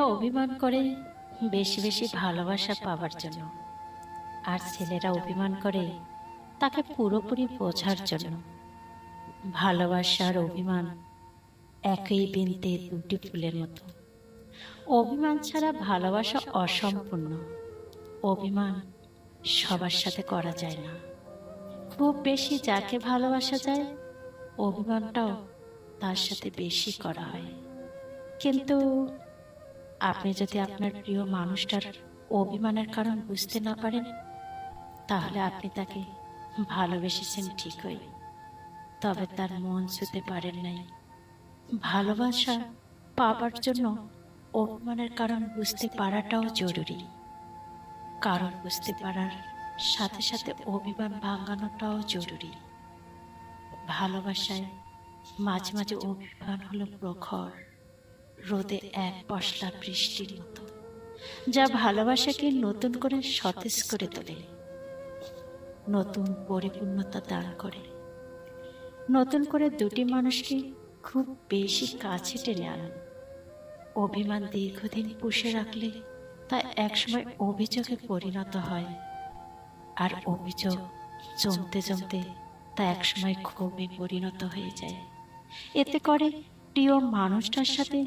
মেয়েরা অভিমান করে বেশি বেশি ভালোবাসা পাওয়ার জন্য। আর ছেলেরা অভিমান করে তাকে পুরোপুরি বোঝার জন্য। ভালোবাসার অভিমান একই বিনতে দুটি ফুলের মতো। অভিমান ছাড়া ভালোবাসা অসম্পূর্ণ। অভিমান সবার সাথে করা যায় না। খুব বেশি যাকে ভালোবাসা যায়, অভিমানটাও তার সাথে বেশি করা হয়। কিন্তু আপনি যদি আপনার প্রিয় মানুষটার অভিমানের কারণ বুঝতে না পারেন, তাহলে আপনি তাকে ভালোবেসেছেন ঠিকই। তবে তার মন ছুতে পারেন নাই। ভালোবাসা পাবার জন্য অভিমানের কারণ বুঝতে পারাটাও জরুরি। কারণ বুঝতে পারার সাথে সাথে অভিমান ভাঙানোটাও জরুরি। ভালোবাসায় মাঝে মাঝে অভিমান হলো প্রখর। রোদে এক পশলা বৃষ্টির মতো, যা ভালোবাসাকে নতুন করে সতেজ করে তোলে। নতুন পরিপূর্ণতা দান করে। নতুন করে দুটি মানুষকে খুব বেশি কাছে টেনে আনেন অভিমান দীর্ঘদিন পুষে রাখলে তা একসময় অভিযোগে পরিণত হয়, আর অভিযোগ জমতে জমতে তা একসময় ক্ষোভে পরিণত হয়ে যায়। এতে করে প্রিয় মানুষটার সাথে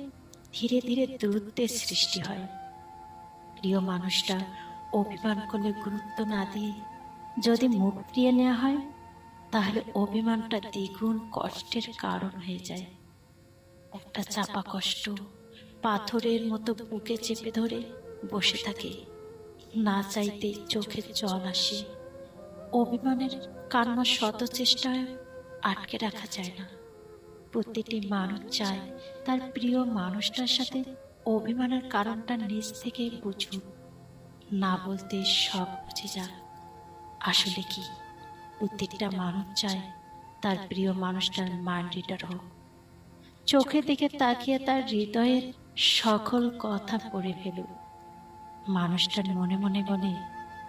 ধীরে ধীরে দূরত্বের সৃষ্টি হয়। প্রিয় মানুষটা, অভিমান করলে গুরুত্ব না দিয়ে যদি মুখ ফিরিয়ে নেওয়া হয়, তাহলে অভিমানটা দ্বিগুণ কষ্টের কারণ হয়ে যায়। একটা চাপা কষ্ট পাথরের মতো বুকে চেপে ধরে বসে থাকে। না চাইতে চোখে জল আসে। অভিমানের কান্না শত চেষ্টায় আটকে রাখা যায় না। প্রতিটি মানুষ চায় তার প্রিয় মানুষটার সাথে অভিমানের কারণটা নিজ থেকে বুঝুক। না বলতে সব বুঝে যাক। আসলে কি? প্রত্যেকটা মানুষ চায় তার প্রিয় মানুষটার মান হোক। চোখের দিকে তাকিয়ে তার হৃদয়ের সকল কথা পড়ে ফেলুক। মানুষটার মনে মনে বলে,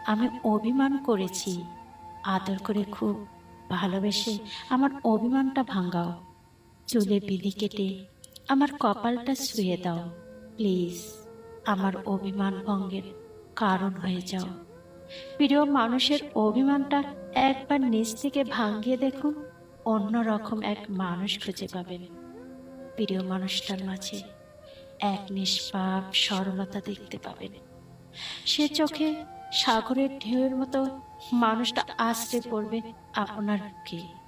আমি অভিমান করেছি। আদর করে খুব ভালোবেসে আমার অভিমানটা ভাঙাও। চুলে বিলি কেটে আমার কপালটা শুয়ে দাও, প্লিজ। আমার অভিমান ভঙ্গের কারণ হয়ে যাও। প্রিয় মানুষের অভিমানটা একবার নিজ থেকে ভাঙিয়ে দেখুন, অন্যরকম এক মানুষ খুঁজে পাবেন। প্রিয় মানুষটার মাঝে এক নিষ্পাপ সরলতা দেখতে পাবেন। সে চোখে সাগরের ঢেউয়ের মতো মানুষটা আশ্রে পড়বে আপনার বুকে।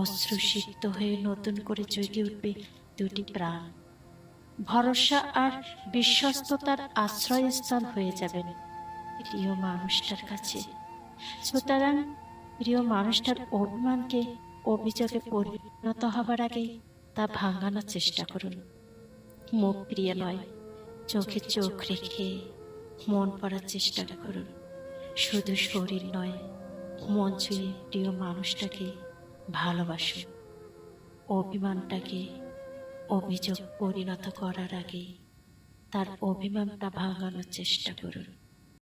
অশ্রুসিক্ত হয়ে নতুন করে জেগে উঠবে দুটি প্রাণ। ভরসা আর বিশ্বস্ততার আশ্রয়স্থল হয়ে যাবেন প্রিয় মানুষটার কাছে। সুতরাং প্রিয় মানুষটার অভিমানকে, অভিযোগে পরিণত হবার আগে তা ভাঙানোর চেষ্টা করুন। মুখ প্রিয় নয়, চোখে চোখ রেখে মন পড়ার চেষ্টা করুন। শুধু শরীর নয়, মন ছুঁয়ে প্রিয় মানুষটাকে ভালোবাসুন অভিমানটাকে অভিযোগ পরিণত করার আগে তার অভিমানটা ভাঙানোর চেষ্টা করুন।